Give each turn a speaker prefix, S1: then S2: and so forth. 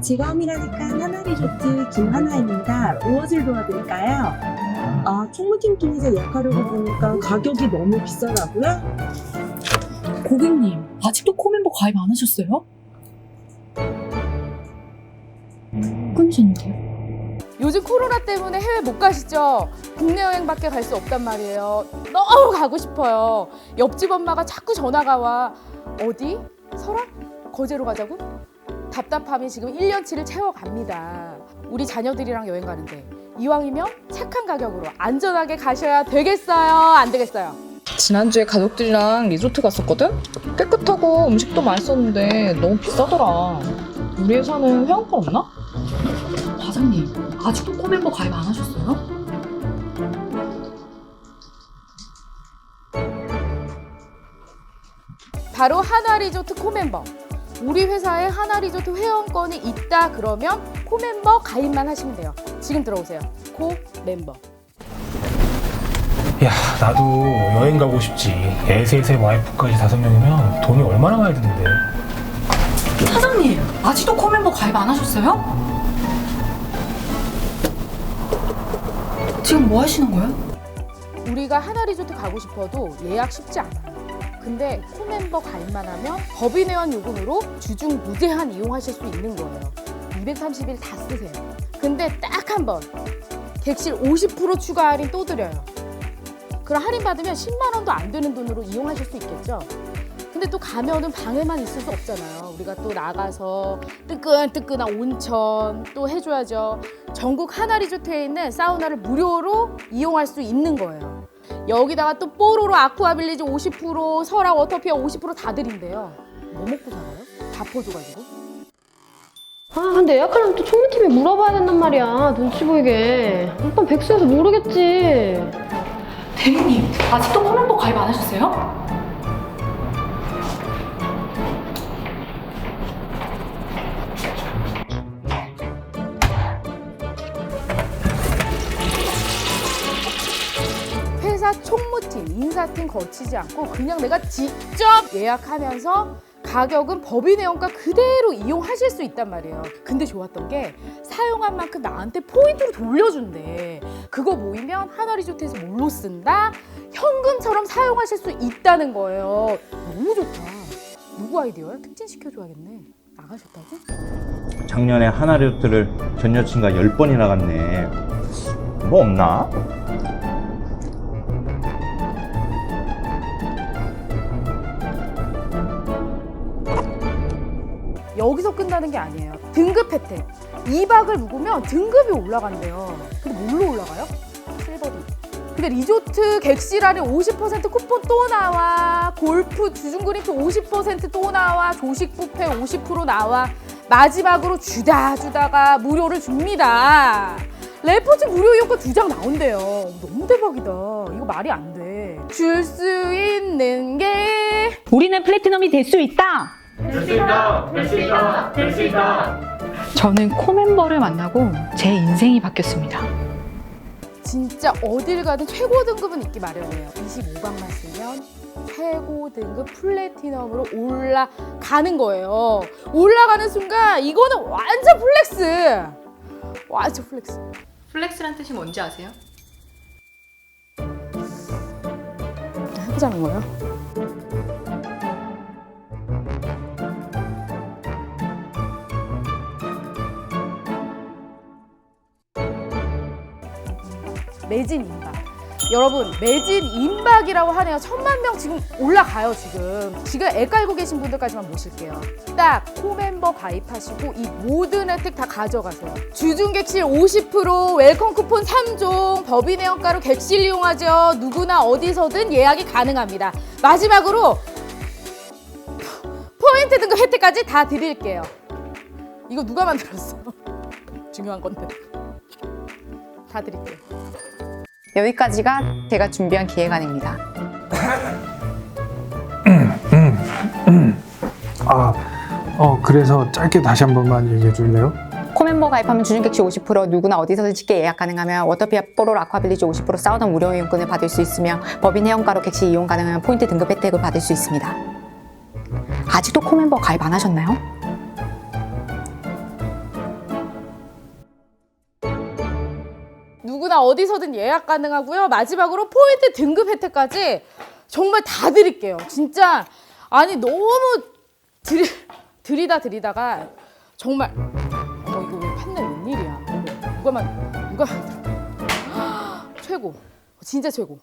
S1: 직업이라니까 하나리조트 김하나입니다. 무엇을 도와드릴까요? 아, 총무팀 통해서 예약하려고 보니까 가격이 너무 비싸다고요?
S2: 고객님, 아직도 코멤버 가입 안 하셨어요? 끊으셨는데요?
S3: 요즘 코로나 때문에 해외 못 가시죠? 국내 여행밖에 갈 수 없단 말이에요. 너무 가고 싶어요. 옆집 엄마가 자꾸 전화가 와. 어디? 설악? 거제로 가자고? 답답함이 지금 1년치를 채워갑니다. 우리 자녀들이랑 여행 가는데 이왕이면 착한 가격으로 안전하게 가셔야 되겠어요? 안 되겠어요?
S4: 지난주에 가족들이랑 리조트 갔었거든? 깨끗하고 음식도 맛있었는데 너무 비싸더라. 우리 회사는 회원권 없나?
S2: 과장님, 아직도 코멤버 가입 안 하셨어요?
S3: 바로 하나리조트 코멤버. 우리 회사에 하나 리조트 회원권이 있다 그러면 코멤버 가입만 하시면 돼요. 지금 들어오세요. 코멤버.
S5: 야, 나도 여행 가고 싶지. 애셋의 와이프까지 다섯 명이면 돈이 얼마나 많이 드는데.
S2: 사장님, 아직도 코멤버 가입 안 하셨어요? 지금 뭐 하시는 거예요?
S3: 우리가 하나 리조트 가고 싶어도 예약 쉽지 않아요. 근데 코멤버 가입만 하면 법인회원 요금으로 주중 무제한 이용하실 수 있는 거예요. 230일 다 쓰세요. 근데 딱 한 번 객실 50% 추가 할인 또 드려요. 그럼 할인 받으면 10만 원도 안 되는 돈으로 이용하실 수 있겠죠? 근데 또 가면은 방에만 있을 수 없잖아요. 우리가 또 나가서 뜨끈뜨끈한 온천 또 해줘야죠. 전국 하나 리조트에 있는 사우나를 무료로 이용할 수 있는 거예요. 여기다가 또 뽀로로 아쿠아빌리지 50%, 설악 워터피어 50%다 드린대요. 뭐 먹고 살아요? 다 퍼줘가지고.
S6: 아 근데 예약하려면 또 총무팀에 물어봐야 된단 말이야 눈치 보이게 오빠 백수여서 모르겠지
S2: 대리님, 아직도 코멤버 가입 안 하셨어요?
S3: 총무팀, 인사팀 거치지 않고 그냥 내가 직접 예약하면서 가격은 법인회원가 그대로 이용하실 수 있단 말이에요. 근데 좋았던 게 사용한 만큼 나한테 포인트로 돌려준대. 그거 모이면 하나리조트에서 뭘로 쓴다? 현금처럼 사용하실 수 있다는 거예요. 너무 좋다. 누구 아이디어야? 특진시켜줘야겠네. 나가셨다고?
S7: 작년에 하나리조트를 전 여친과 10번이나 갔네. 뭐 없나?
S3: 여기서 끝나는 게 아니에요. 등급 혜택. 2박을 묵으면 등급이 올라간대요. 근데 뭘로 올라가요? 실버디. 근데 리조트 객실 할인 50% 쿠폰 또 나와. 골프 주중그립트 50%또 나와. 조식 뷔페 50% 나와. 마지막으로 주다 주다가 무료를 줍니다. 레포츠 무료 이용권 두 장 나온대요. 너무 대박이다. 이거 말이 안 돼. 줄 수 있는 게
S8: 우리는 플래티넘이 될 수 있다. 저는 코멤버를 만나고 제 인생이 바뀌었습니다.
S3: 진짜 어딜 가든 최고 등급은 있기 마련이에요. 25방만 쓰면 최고 등급 플래티넘으로 올라가는 거예요. 올라가는 순간 이거는 완전 플렉스. 완전 플렉스.
S9: 플렉스란 뜻이 뭔지 아세요?
S3: 해보자는 거예요. 매진 임박. 여러분 매진 임박이라고 하네요. 천만 명 지금 올라가요 지금. 지금 애 깔고 계신 분들까지만 모실게요. 딱 코멤버 가입하시고 이 모든 혜택 다 가져가세요. 주중 객실 50% 웰컴 쿠폰 3종 법인 회원가로 객실 이용하죠. 누구나 어디서든 예약이 가능합니다. 마지막으로 포인트 등급 혜택까지 다 드릴게요. 이거 누가 만들었어? 중요한 건데. 다 드릴게요.
S9: 여기까지가 제가 준비한 기획안입니다.
S10: 아, 어, 그래서 짧게 다시 한 번만 얘기해 줄래요?
S9: 코멤버 가입하면 주중객실 50% 누구나 어디서든 쉽게 예약 가능하며 워터피아 뽀로로 아쿠아빌리지 50% 사우나 무료 이용권을 받을 수 있으며 법인 회원가로 객실 이용 가능하면 포인트 등급 혜택을 받을 수 있습니다. 아직도 코멤버 가입 안 하셨나요?
S3: 누구나 어디서든 예약 가능하고요. 마지막으로 포인트 등급 혜택까지 정말 다 드릴게요. 진짜 아니 너무 드리, 드리다 드리다가 정말 어머 이거 왜 판넬 웬일이야. 어머 누가 만 누가 최고 진짜 최고.